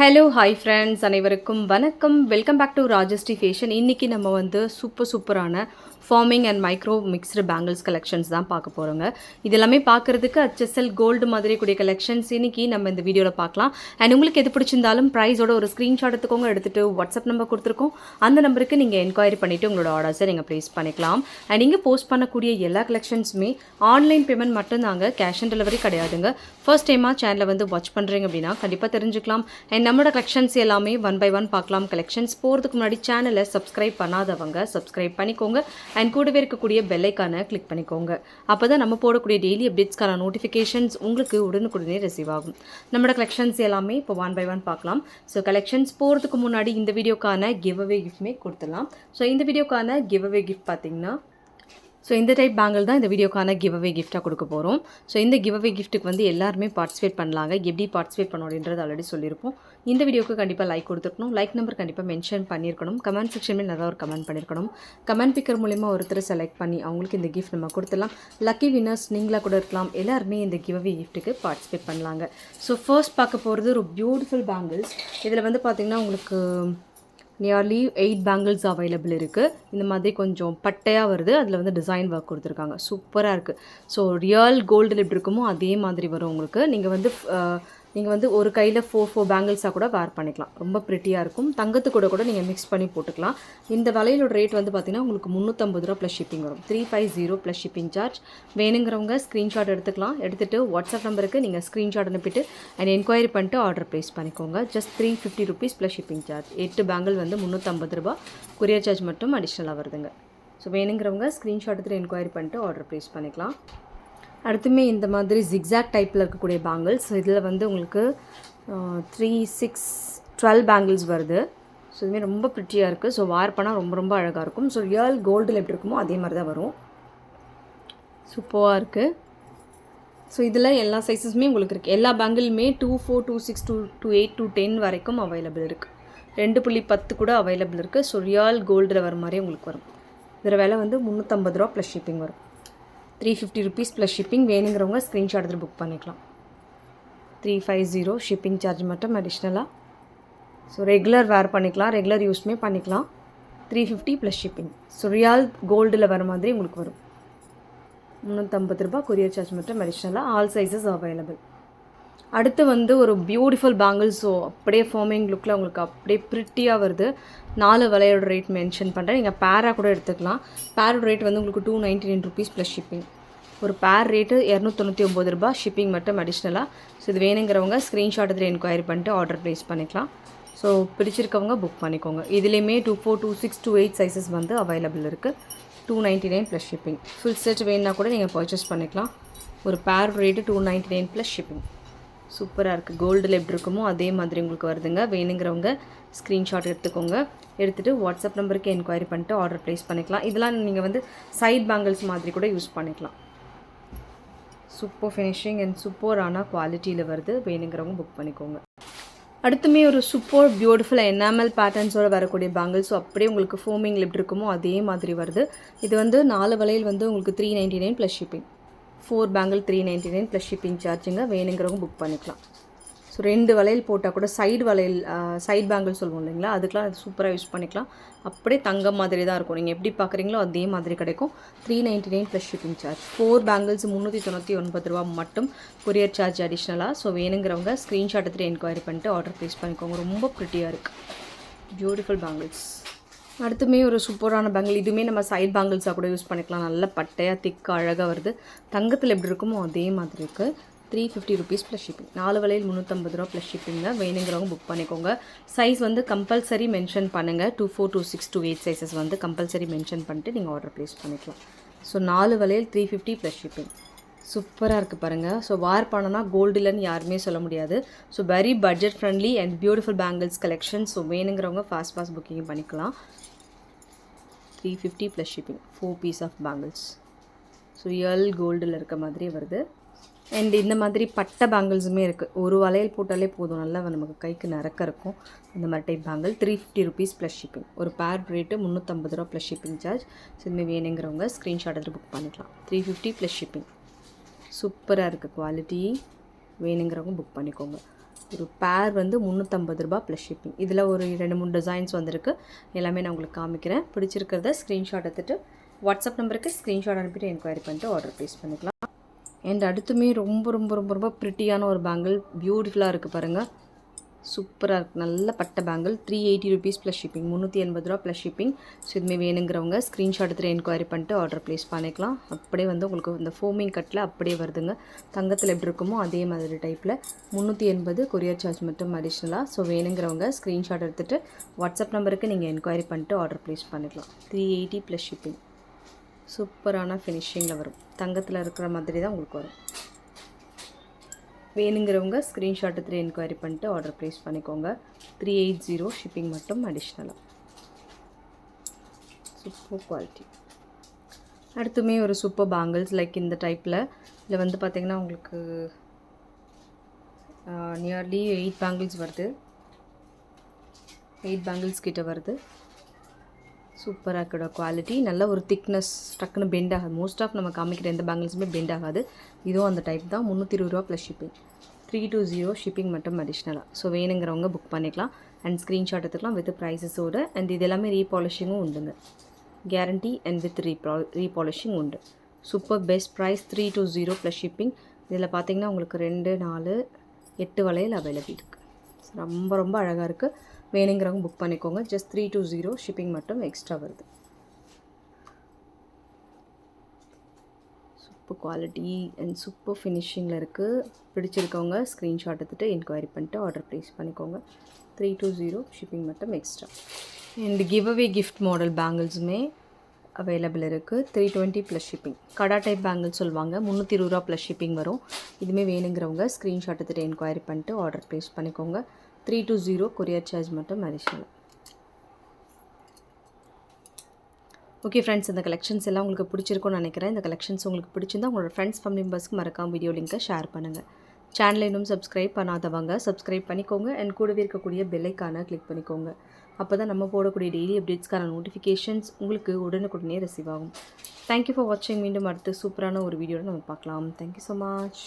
Hello hi friends அனைவருக்கும் வணக்கம். Welcome back to Rajashree fashion இன்றைக்கி நம்ம வந்து சூப்பர் சூப்பரான forming and micro mixed bangles collections தான் பார்க்க போகிறோங்க இது எல்லாமே பார்க்குறதுக்கு அச்செஸ்எல் கோல்டு மாதிரி கூடிய கலெக்ஷன்ஸ் இன்னைக்கு நம்ம இந்த வீடியோவில் பார்க்கலாம். அண்ட் உங்களுக்கு எது பிடிச்சிருந்தாலும் ப்ரைஸோட ஒரு ஸ்க்ரீன்ஷாட் எடுத்துக்கோங்க எடுத்துகிட்டு வாட்ஸ்அப் நம்பர் கொடுத்துருக்கோம். அந்த நம்பருக்கு நீங்கள் என்கொயரி பண்ணிவிட்டு உங்களோட ஆர்டர்ஸை நீங்கள் ப்ளேஸ் பண்ணிக்கலாம். அண்ட் இங்கே போஸ்ட் பண்ணக்கூடிய எல்லா கலெக்ஷன்ஸுமே ஆன்லைன் பேமெண்ட் மட்டும்தாங்க கேஷ் ஆன் டெலிவரி கிடையாதுங்க. ஃபர்ஸ்ட் டைமாக சேனலை வந்து வாட்ச் பண்ணுறீங்க அப்படின்னா கண்டிப்பாக தெரிஞ்சுக்கலாம். அண்ட் நம்மளோட கலெக்ஷன்ஸ் எல்லாமே ஒன் பை ஒன் பார்க்கலாம். கலெக்ஷன்ஸ் போகிறதுக்கு முன்னாடி சேனலை சப்ஸ்கிரைப் பண்ணாதவங்க சப்ஸ்கிரைப் பண்ணிக்கோங்க. அண்ட் கூடவே இருக்கக்கூடிய பெல்லைக்கான கிளிக் பண்ணிக்கோங்க. அப்போ தான் நம்ம போடக்கூடிய டெய்லி அப்டேட்ஸ்க்கான நோட்டிஃபிகேஷன்ஸ் உங்களுக்கு உடனுக்குடனே ரிசீவ் ஆகும். நம்மளோட கலெக்ஷன்ஸ் எல்லாமே இப்போ ஒன் பை ஒன் பார்க்கலாம். ஸோ கலெக்ஷன்ஸ் போகிறதுக்கு முன்னாடி இந்த வீடியோக்கான கிவ் அவே கிஃப்ட்மே கொடுத்துடலாம். ஸோ இந்த வீடியோக்கான கிவ் அவே கிஃப்ட் பார்த்தீங்கன்னா ஸோ இந்த டைப் பேங்கிள் தான் இந்த வீடியோக்கான கிவ் அவே கிஃப்ட்டாக கொடுக்க போகிறோம் ஸோ இந்த கிவ் அவே கிஃப்ட்டுக்கு வந்து எல்லாருமே பார்ட்டிசிபேட் பண்ணலாங்க. எப்படி பார்ட்டிசிபேட் பண்ணணும் அப்படின்றது ஆல்ரெடி சொல்லியிருப்போம். இந்த வீடியோக்கு கண்டிப்பாக லைக் கொடுத்துருக்கணும். லைக் நம்பர் கண்டிப்பாக மென்ஷன் பண்ணியிருக்கணும். கமெண்ட் செக்ஷனில் நல்லா ஒரு கமெண்ட் பண்ணியிருக்கணும். கமெண்ட் பிக்கர் மூலிமா ஒருத்தர் செலக்ட் பண்ணி அவங்களுக்கு இந்த கிஃப்ட் நம்ம கொடுத்துடலாம். லக்கி வினர்ஸ் நீங்களாக கூட இருக்கலாம். எல்லாருமே இந்த கிவ் அவே கிஃப்ட்டுக்கு பார்ட்டிசிபேட் பண்ணலாங்க. ஸோ ஃபர்ஸ்ட் பார்க்க போகிறது ஒரு பியூட்டிஃபுல் பேங்கிள்ஸ் இதில் வந்து பார்த்திங்கன்னா உங்களுக்கு நியர்லி எயிட் பேங்கிள்ஸ் அவைலபிள் இருக்குது இந்த மாதிரி கொஞ்சம் பட்டையாக வருது. அதில் வந்து டிசைன் ஒர்க் கொடுத்துருக்காங்க. சூப்பராக இருக்குது ஸோ ரியல் கோல்டு எப்படி இருக்குமோ அதே மாதிரி வரும் உங்களுக்கு. நீங்கள் வந்து நீங்கள் வந்து ஒரு கையில் ஃபோர் ஃபோர் பேங்கிள்ஸாக கூட வேர் பண்ணிக்கலாம். ரொம்ப ப்ரிட்டியாக இருக்கும். தங்கத்து கூட கூட நீங்கள் மிக்ஸ் பண்ணி போட்டுக்கலாம். இந்த வளையலோட ரேட் வந்து பார்த்திங்கன்னா உங்களுக்கு முந்நூற்றம்பது ரூபா ப்ளஸ் ஷிப்பிங் வரும். Three five zero plus shipping charge வேணுங்கிறவங்க ஸ்க்ரீன்ஷாட் எடுத்துக்கலாம். எடுத்துகிட்டு வாட்ஸ்அப் நம்பருக்கு நீங்கள் ஸ்க்ரீன்ஷாட் அனுப்பிட்டு அண்ட் என்கொயரி பண்ணிட்டு ஆர்டர் ப்ளேஸ் பண்ணிக்கோங்க. Just three fifty rupees plus shipping charge எட்டு பேங்கிள் வந்து முந்நூற்றம்பது ரூபா. கொரியர் சார்ஜ் மட்டும் அடிஷ்னலாக வருதுங்க. ஸோ வேணுங்கிறவங்க ஸ்க்ரீன்ஷாட் எடுத்துகிட்டு என்கொயரி பண்ணிட்டு ஆர்டர் ப்ளேஸ் பண்ணிக்கலாம். அடுத்துமே இந்த மாதிரி ஜிக்ஸாக் டைப்பில் இருக்கக்கூடிய பேங்கிள்ஸ் இதில் வந்து உங்களுக்கு த்ரீ சிக்ஸ் டுவெல் பேங்கிள்ஸ் வருது. ஸோ இதுமாதிரி ரொம்ப ப்ரிட்டியாக இருக்குது ஸோ வார் பண்ணால் ரொம்ப ரொம்ப அழகாக இருக்கும். ஸோ ரியல் கோல்டில் எப்படி இருக்குமோ அதே மாதிரி தான் வரும். சூப்பராக இருக்குது ஸோ இதில் எல்லா சைஸஸுமே உங்களுக்கு இருக்குது எல்லா பேங்கிளுமே two four two six two two eight two ten வரைக்கும் அவைலபிள் இருக்குது ரெண்டு புள்ளி பத்து கூட அவைலபிள் இருக்குது ஸோ ரியல் கோல்டில் வர மாதிரி உங்களுக்கு வரும். இதில் விலை வந்து முந்நூற்றம்பது ரூபா ப்ளஸ் ஷிப்பிங் வரும். Three fifty rupees plus shipping வேணுங்கிறவங்க ஸ்க்ரீன்ஷாட் எடுத்து புக் பண்ணிக்கலாம். Three five zero shipping charge மட்டும் அடிஷ்னலாக ஸோ ரெகுலர் வேர் பண்ணிக்கலாம் ரெகுலர் யூஸ்மே பண்ணிக்கலாம். Three fifty plus shipping so real கோல்டில் வர மாதிரி உங்களுக்கு வரும். முந்நூற்றம்பது ரூபா கொரியர் சார்ஜ் மட்டும் அடிஷ்னலாக ஆல் சைஸஸ் அவைலபிள் அடுத்து வந்து ஒரு பியூட்டிஃபுல் பேங்கிள் ஸோ அப்படியே ஃபார்மிங் லுக்கில் உங்களுக்கு அப்படியே ப்ரிட்டியாக வருது. நாலு விலையோட ரேட் மென்ஷன் பண்ணுறேன் நீங்கள் பேராக கூட எடுத்துக்கலாம். பேரோட ரேட் வந்து உங்களுக்கு two ninety nine rupees plus shipping ஒரு பேர் ரேட்டு இரநூத்தொண்ணூற்றி ஒம்பது ரூபா ஷிப்பிங் மட்டும் அடிஷ்னலாக ஸோ இது வேணுங்கிறவங்க ஸ்க்ரீன்ஷாட் எடுத்து என்கொயரி பண்ணிட்டு ஆர்டர் ப்ளேஸ் பண்ணிக்கலாம். ஸோ பிடிச்சிருக்கவங்க புக் பண்ணிக்கோங்க. இதுலேயுமே two four two six two eight sizes வந்து அவைலபிள் இருக்குது two ninety nine plus shipping full set வேணுன்னா கூட நீங்கள் பர்ச்சேஸ் பண்ணிக்கலாம். ஒரு pair rate two ninety nine plus shipping சூப்பராக இருக்குது கோல்டில் எப்படி இருக்குமோ அதே மாதிரி உங்களுக்கு வருதுங்க. வேணுங்கிறவங்க ஸ்க்ரீன்ஷாட் எடுத்துக்கோங்க. எடுத்துகிட்டு வாட்ஸ்அப் நம்பருக்கு என்கொயரி பண்ணிட்டு ஆர்டர் ப்ளேஸ் பண்ணிக்கலாம். இதெல்லாம் நீங்கள் வந்து சைட் பேங்கிள்ஸ் மாதிரி கூட யூஸ் பண்ணிக்கலாம். சூப்பர் ஃபினிஷிங் அண்ட் சூப்பரான குவாலிட்டியில் வருது. வேணுங்கிறவங்க புக் பண்ணிக்கோங்க. அடுத்துமே ஒரு சூப்பர் பியூட்டிஃபுல் எனாமல் பேட்டர்ன்ஸோட வரக்கூடிய பேங்கிள்ஸ் அப்படியே உங்களுக்கு ஃபோமிங் லிப்ட் இருக்குமோ அதே மாதிரி வருது. இது வந்து நாலு வலையில் வந்து உங்களுக்கு three ninety nine plus shipping four bangle three ninety nine plus shipping சார்ஜுங்க வேணுங்கிறவங்க புக் பண்ணிக்கலாம். ஸோ ரெண்டு வளையல் போட்டால் கூட சைடு வளையல் சைட் பேங்கிள் சொல்லுவோம் இல்லைங்களா? அதுக்கெலாம் அது சூப்பராக யூஸ் பண்ணிக்கலாம். அப்படியே தங்கம் மாதிரி தான் இருக்கும். நீங்கள் எப்படி பார்க்குறீங்களோ அதே மாதிரி கிடைக்கும். Three ninety nine plus shipping charge four bangles முந்நூற்றி தொண்ணூற்றி ஒன்பது ரூபா மட்டும் கொரியர் சார்ஜ் அடிஷ்னலாக ஸோ வேணுங்கிறவங்க ஸ்க்ரீன்ஷாட் எடுத்துகிட்டு என்கொயரி பண்ணிட்டு ஆர்டர் ப்ளேஸ் பண்ணிக்கோங்க. ரொம்ப ப்ரிட்டியாக இருக்குது பியூட்டிஃபுல் பேங்கிள்ஸ் அடுத்துமே ஒரு சூப்பரான பேங்கிள் இதுவுமே நம்ம சைட் பேங்கிள்ஸாக கூட யூஸ் பண்ணிக்கலாம். நல்ல பட்டையாக திக்காக அழகாக வருது. தங்கத்தில் எப்படி இருக்குமோ அதே மாதிரி இருக்குது three fifty rupees plus shipping நாலு வலையில் முந்நூற்றம்பது ரூபா ப்ளஸ் ஷிப்பிங்கில் வேணுங்கிறவங்க புக் பண்ணிக்கோங்க. சைஸ் வந்து கம்பல்சரி மென்ஷன் பண்ணுங்கள் two four two six two eight sizes வந்து கம்பல்சரி மென்ஷன் பண்ணிட்டு நீங்கள் ஆர்டர் ப்ளேஸ் பண்ணிக்கலாம். ஸோ நாலு வலையில் த்ரீ ஃபிஃப்டி ப்ளஸ் ஷிப்பிங் சூப்பராக இருக்குது பாருங்கள் ஸோ வார் பண்ணனா கோல்டு இல்லைன்னு யாருமே சொல்ல முடியாது. So very budget friendly and beautiful bangles collection so வேணுங்கிறவங்க ஃபாஸ்ட் ஃபாஸ்ட் புக்கிங் பண்ணிக்கலாம். Three fifty plus shipping four piece of bangles so real கோல்டில் இருக்க மாதிரி வருது. அண்ட் இந்த மாதிரி பட்டை பேங்கிள்ஸுமே இருக்குது ஒரு வளையல் போட்டாலே போதும். நல்லா நமக்கு கைக்கு நிறக்க இருக்கும். அந்த மாதிரி type bangle three fifty rupees plus shipping ஒரு பேர் ரேட்டு முந்நூற்றம்பது ரூபா ப்ளஸ் ஷிப்பிங் சார்ஜ் ஸோ இதுமாதிரி வேணுங்கிறவங்க ஸ்க்ரீன்ஷாட் எடுத்து புக் பண்ணிக்கலாம். த்ரீ ஃபிஃப்டி ப்ளஸ் ஷிப்பிங் சூப்பராக இருக்குது குவாலிட்டி வேணுங்கிறவங்க புக் பண்ணிக்கோங்க. ஒரு பேர் வந்து முந்நூற்றம்பது ரூபா ப்ளஸ் ஷிப்பிங் இதில் ஒரு ரெண்டு மூணு டிசைன்ஸ் வந்திருக்கு. எல்லாமே நான் உங்களுக்கு காமிக்கிறேன். பிடிச்சிருக்கிறத ஸ்க்ரீன்ஷாட் எடுத்துகிட்டு வாட்ஸ்அப் நம்பருக்கு ஸ்க்ரீன்ஷாட் அனுப்பிட்டு என்கொயரி பண்ணிட்டு ஆர்டர் ப்ளேஸ் பண்ணிக்கலாம். அண்ட் அடுத்துமே ரொம்ப ரொம்ப ரொம்ப ரொம்ப ப்ரிட்டியான ஒரு பேங்கிள் பியூட்டிஃபுல்லாக இருக்குது பாருங்கள் சூப்பராக இருக்குது நல்ல பட்டை bangle three eighty rupees plus shipping முந்நூற்றி எண்பது ரூபா ப்ளஸ் ஷிப்பிங் ஸோ இதுமே வேணுங்கிறவங்க ஸ்க்ரீன்ஷாட் எடுத்து என்கொயரி பண்ணிட்டு ஆர்டர் ப்ளேஸ் பண்ணிக்கலாம். அப்படியே வந்து உங்களுக்கு இந்த ஃபோமிங் கட்டில் அப்படியே வருதுங்க. தங்கத்தில் எப்படி இருக்குமோ அதே மாதிரி டைப்பில் முந்நூற்றி எண்பது கொரியர் சார்ஜ் மட்டும் அடிஷ்னலாக ஸோ வேணுங்கிறவங்க ஸ்க்ரீன்ஷாட் எடுத்துகிட்டு வாட்ஸ்அப் நம்பருக்கு நீங்கள் என்கொயரி பண்ணிட்டு ஆர்டர் ப்ளேஸ் பண்ணிக்கலாம். த்ரீ எயிட்டி ப்ளஸ் ஷிப்பிங் சூப்பரான ஃபினிஷிங்கில் வரும். தங்கத்தில் இருக்கிற மாதிரி தான் உங்களுக்கு வரும். வேணுங்கிறவங்க ஸ்க்ரீன்ஷாட் எடுத்துகிட்டு என்கொயரி பண்ணிட்டு ஆர்டர் ப்ளேஸ் பண்ணிக்கோங்க. த்ரீ எயிட் ஜீரோ ஷிப்பிங் மட்டும் அடிஷ்னலாக சூப்பர் குவாலிட்டி அடுத்துமே ஒரு சூப்பர் பேங்கிள்ஸ் லைக் இந்த டைப்பில் இதில் வந்து பார்த்திங்கன்னா உங்களுக்கு நியர்லி எயிட் பேங்கிள்ஸ் வருது. எயிட் பேங்கிள்ஸ் கிட்ட வருது. சூப்பராக இருக்கோட குவாலிட்டி நல்ல ஒரு திக்னஸ் டக்குன்னு பெண்ட் ஆகாது. மோஸ்ட் ஆஃப் நம்ம காமிக்கிற எந்த பேங்கிள்ஸுமே பெண்ட் ஆகாது. இதுவும் அந்த டைப் தான். முந்நூற்றி இருபது ரூபா plus shipping three two zero shipping மட்டும் அடிஷ்னலாக ஸோ வேணுங்கிறவங்க புக் பண்ணிக்கலாம். அண்ட் ஸ்க்ரீன்ஷாட் எடுத்துக்கலாம் வித் ப்ரைஸஸோடு அண்ட் இது எல்லாமே ரீபாலிஷிங்கும் உண்டுங்க. கேரண்டி அண்ட் வித் ரீபா ரீபாலிஷிங் உண்டு. Super best price three two zero plus shipping இதில் பார்த்தீங்கன்னா உங்களுக்கு ரெண்டு நாலு எட்டு வளையல் அவைலபிள் இருக்குது ரொம்ப ரொம்ப அழகாக இருக்குது வேணுங்கிறவங்க புக் பண்ணிக்கோங்க. Just three two zero shipping மட்டும் எக்ஸ்ட்ரா வருது. சூப்பர் குவாலிட்டி அண்ட் சூப்பர் ஃபினிஷிங்கில் இருக்குது பிடிச்சிருக்கவங்க ஸ்க்ரீன்ஷாட் எடுத்துகிட்டு என்கொயரி பண்ணிட்டு ஆர்டர் ப்ளேஸ் பண்ணிக்கோங்க. த்ரீ டூ ஜீரோ ஷிப்பிங் மட்டும் extra and give away gift model பேங்கிள்ஸுமே available இருக்குது three twenty plus shipping kada type bangle சொல்லுவாங்க. முந்நூற்றி இருபது ரூபா ப்ளஸ் ஷிப்பிங் வரும். இதுவுமே வேணுங்கிறவங்க ஸ்க்ரீன்ஷாட் எடுத்துகிட்டு என்கொயரி பண்ணிட்டு ஆர்டர் ப்ளேஸ் பண்ணிக்கோங்க. Three two zero courier charge மட்டும் அடிஷனல் ஓகே ஃப்ரெண்ட்ஸ் இந்த கலெக்ஷன்ஸ் எல்லாம் உங்களுக்கு பிடிச்சிருக்கும்னு நினைக்கிறேன். இந்த கலெக்ஷன்ஸ் உங்களுக்கு பிடிச்சிருந்தா உங்களோட ஃப்ரெண்ட்ஸ் ஃபேமிலி மெம்பர்ஸ்க்கு மறக்காம வீடியோ லிங்க்கை ஷேர் பண்ணுங்கள் சேனலை இன்னும் சப்ஸ்கிரைப் பண்ணாதவங்க சப்ஸ்கிரைப் பண்ணிக்கோங்க. அண்ட் கூடவே இருக்கக்கூடிய பெல்லைக்கான கிளிக் பண்ணிக்கோங்க. அப்போ தான் நம்ம போடக்கூடிய டெய்லி அப்டேட்ஸ்க்கான நோட்டிஃபிகேஷன்ஸ் உங்களுக்கு உடனுக்குடனே ரிசீவ் ஆகும். தேங்க்யூ ஃபார் வாட்சிங் மீண்டும் அடுத்து சூப்பரான ஒரு வீடியோவில் நம்ம பார்க்கலாம். Thank you so much